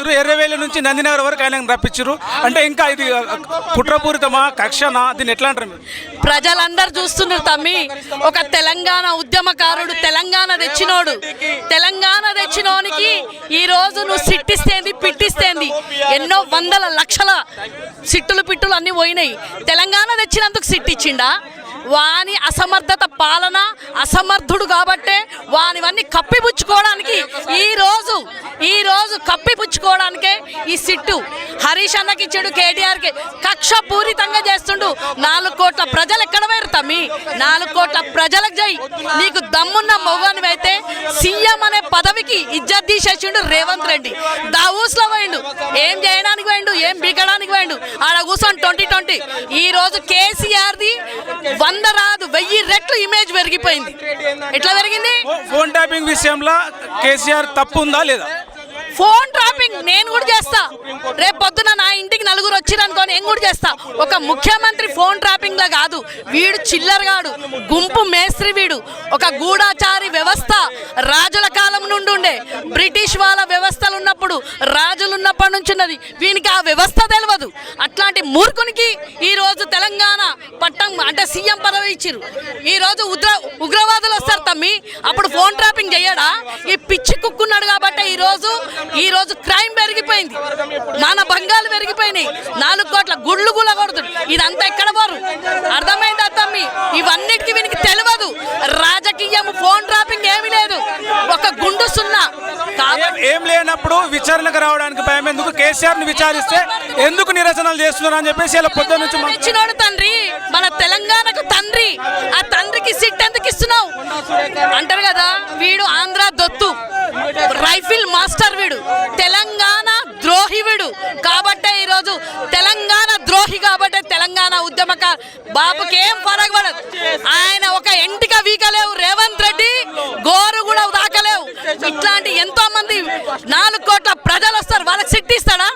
రప్పించారు ఎర్రవేలి నుంచి నందినగర్ వరకు ఆయన రప్పించారు అంటే ఇంకా ఇది కుట్రపూరితమా కక్షనా? దీన్ని ఎట్లా అంటారు ప్రజలందరూ చూస్తున్నారు తమ్మి. ఒక తెలంగాణ ఉద్యమకారుడు తెలంగాణ తెచ్చినోడు. తెలంగాణ తెచ్చినోనికి ఈ రోజు నువ్వు సిట్టిస్తేంది పిట్టిస్తేంది. ఎన్నో వందల లక్షల సిట్టులు పిట్టులు అన్నీ పోయినాయి. తెలంగాణ తెచ్చినందుకు సిట్టిచ్చిండా? వాని అసమర్థత పాలన అసమర్థుడు కాబట్టే వానివన్నీ కప్పిపుచ్చుకోవడానికి ఈ ఈరోజు ఈ రోజు కప్పిపుచ్చుకోవడానికే ఈ సిట్టు. హరీష్ అన్నకి ఇచ్చాడు కేటీఆర్కి. కక్ష పూరితంగా చేస్తుండు. నాలుగు కోట్ల ప్రజలు ఎక్కడ వేరు తమ్మి? నాలుగు కోట్ల ప్రజలకు జై నీకు దమ్మున్న మొగనివైతే సీఎం అనే పదవికి ఇజ్జత్ తీసేసిండు రేవంత్ రెడ్డి. దావూస్లో పోయిండు. ఏం చేయడానికి పోయిండు? ఏం బీకడానికి పోయిండు? ఆడ కూర్చొని ట్వంటీ ట్వంటీ. ఈ రోజు కేసీఆర్ది వంద రాదు వెయ్యి రెట్లు ఇమేజ్ పెరిగిపోయింది. ఎట్లా పెరిగింది? ఫోన్ ట్యాపింగ్ విషయంలో కేసీఆర్ తప్పు ఉందా లేదా? ఫోన్ ట్రాపింగ్ నేను కూడా చేస్తా. రేపు పొద్దున నా ఇంటికి నలుగురు వచ్చిరనుకో ఏం కూడా చేస్తా. ఒక ముఖ్యమంత్రి ఫోన్ ట్రాపింగ్ లా కాదు వీడు చిల్లరగాడు గుంపు మేస్త్రి వీడు. ఒక గూఢాచారి వ్యవస్థ రాజుల కాలం నుండి ఉండే. బ్రిటిష్ వాళ్ళ వ్యవస్థలు ఉన్నప్పుడు రాజులు ఉన్నప్పటి నుంచి ఉన్నది. వీనికి ఆ వ్యవస్థ తెలియదు అట్లాంటి మూర్ఖునికి ఈ రోజు తెలంగాణ పట్టం అంటే సీఎం పదవి ఇచ్చిరు ఈ రోజు ఉగ్ర ఉగ్రవాదులు వస్తారు తమ్మి. అప్పుడు ఫోన్ ట్రాపింగ్ చేయడా ఈ పిచ్చి కుక్కున్నాడు కాబట్టి ఈరోజు ఈరోజు ఈ రోజు క్రైమ్ పెరిగిపోయింది. మన భంగాలు పెరిగిపోయింది నాలుగు కోట్ల గుళ్ళు గుల కొడుతుంది ఇదంతా ఎక్కడ పోరు? అర్థమైందా తమ్మి? ఇవన్నిటికీ వీనికి తెలియదు రాజకీయం ఫోన్ ట్రాపింగ్ ఏమీ లేదు. ఒక గుండు సున్నా. ఏం- లేనప్పుడు విచారణకు రావడానికి భయం ఎందుకు? కేసీఆర్ని విచారిస్తే ఎందుకు నిరసనలు చేస్తున్నారు అని చెప్పేసి ఇలా పొద్దు నుంచి తెచ్చినోడు తండ్రి? మన తెలంగాణకు తండ్రి. ఆ తండ్రికి సిట్ ఎందుకు ఇస్తున్నావు? అంటారు కదా వీడు ఆంధ్ర దొత్తు. రైఫిల్ మాస్టర్ వీడు. తెలంగాణ ద్రోహి వీడు కాబట్టే ఈరోజు తెలంగాణ ద్రోహి కాబట్టే తెలంగాణ ఉద్యమక బాబుకి ఏం ఫరక్ పడదు ఆయన ఒక ఎంటిక వీకలేవు రేవంత్ రెడ్డి గోరు కూడా దాకలేవు. ఇట్లాంటి ఎంతో మంది నాలుగు కోట్ల ప్రజలు వస్తారు వాళ్ళకి సిట్ ఇస్తాడా?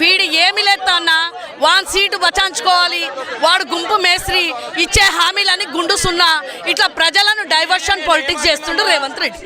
వీడు ఏమి లేస్తా అన్నా వాన్ సీటు బచాంచుకోవాలి వాడు గుంపు మేస్త్రి ఇచ్చే హామీలని గుండు సున్నా. ఇట్లా ప్రజలను డైవర్షన్ పొలిటిక్స్ చేస్తుండు రేవంత్ రెడ్డి.